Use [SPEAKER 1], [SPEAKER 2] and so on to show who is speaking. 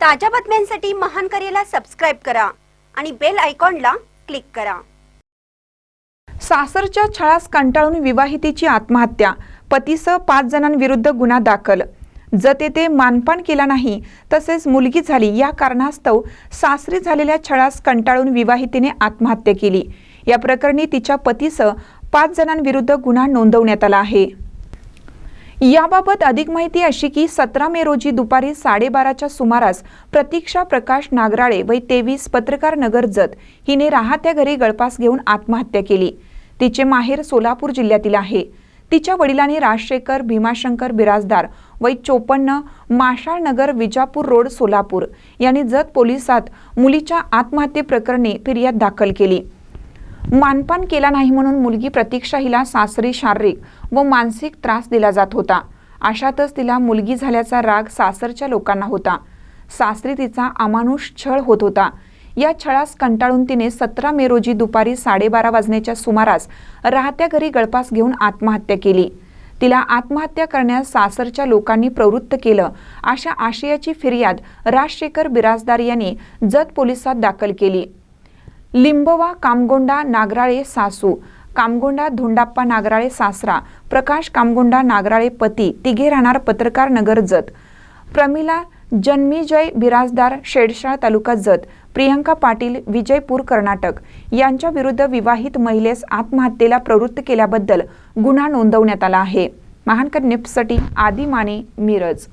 [SPEAKER 1] ताज्या बातम्यांसाठी महान करेला सबस्क्राईब करा आणि बेल आयकॉनला क्लिक करा.
[SPEAKER 2] सासरच्या छळास कंटाळून विवाहितेची आत्महत्या. पतीसह पाच जणांविरुद्ध गुन्हा दाखल. जत येथे मानपान केला नाही तसेच मुलगी झाली या कारणास्तव सासरी झालेल्या छळास कंटाळून विवाहितेने आत्महत्या केली. या प्रकरणी तिच्या पतीसह पाच जणांविरुद्ध गुन्हा नोंदवण्यात आला आहे. याबाबत अधिक माहिती अशी की सतरा मे रोजी दुपारी साडेबाराच्या सुमारास प्रतीक्षा प्रकाश नागराळे वय तेवीस पत्रकार नगर जत हिने राहत्या घरी गळपास घेऊन आत्महत्या केली. तिचे माहेर सोलापूर जिल्ह्यातील आहे. तिच्या वडिलांनी राजशेखर भीमाशंकर बिराजदार वय चोपन्न माशाळनगर विजापूर रोड सोलापूर यांनी जत पोलिसात मुलीच्या आत्महत्येप्रकरणी फिर्याद दाखल केली. मानपान केला नाही म्हणून मुलगी प्रतीक्षा हिला सासरी शारीरिक व मानसिक त्रास दिला जात होता. अशातच तिला मुलगी झाल्याचा राग सासरच्या लोकांना होता. सासरी तिचा अमानुष छळ होत होता. या छळास कंटाळून तिने सतरा मे रोजी दुपारी साडेबारा वाजण्याच्या सुमारास राहत्या घरी गळपास घेऊन आत्महत्या केली. तिला आत्महत्या करण्यास सासरच्या लोकांनी प्रवृत्त केलं. अशा आशयाची फिर्याद राजशेखर बिराजदार यांनी जत पोलिसात दाखल केली. लिंबवा कामगोंडा नागराळे सासू कामगोंडा धोंडाप्पा नागराळे सासरा प्रकाश कामगोंडा नागराळे पती तिघे राहणार पत्रकार नगर जत. प्रमिला जन्मीजय बिराजदार शेडशाळ तालुका जत. प्रियंका पाटील विजयपूर कर्नाटक. यांच्या विरुद्ध विवाहित महिलेस आत्महत्येला प्रवृत्त केल्याबद्दल गुन्हा नोंदवण्यात आला आहे. महानकर निप्ससाठी आदी माने मिरज.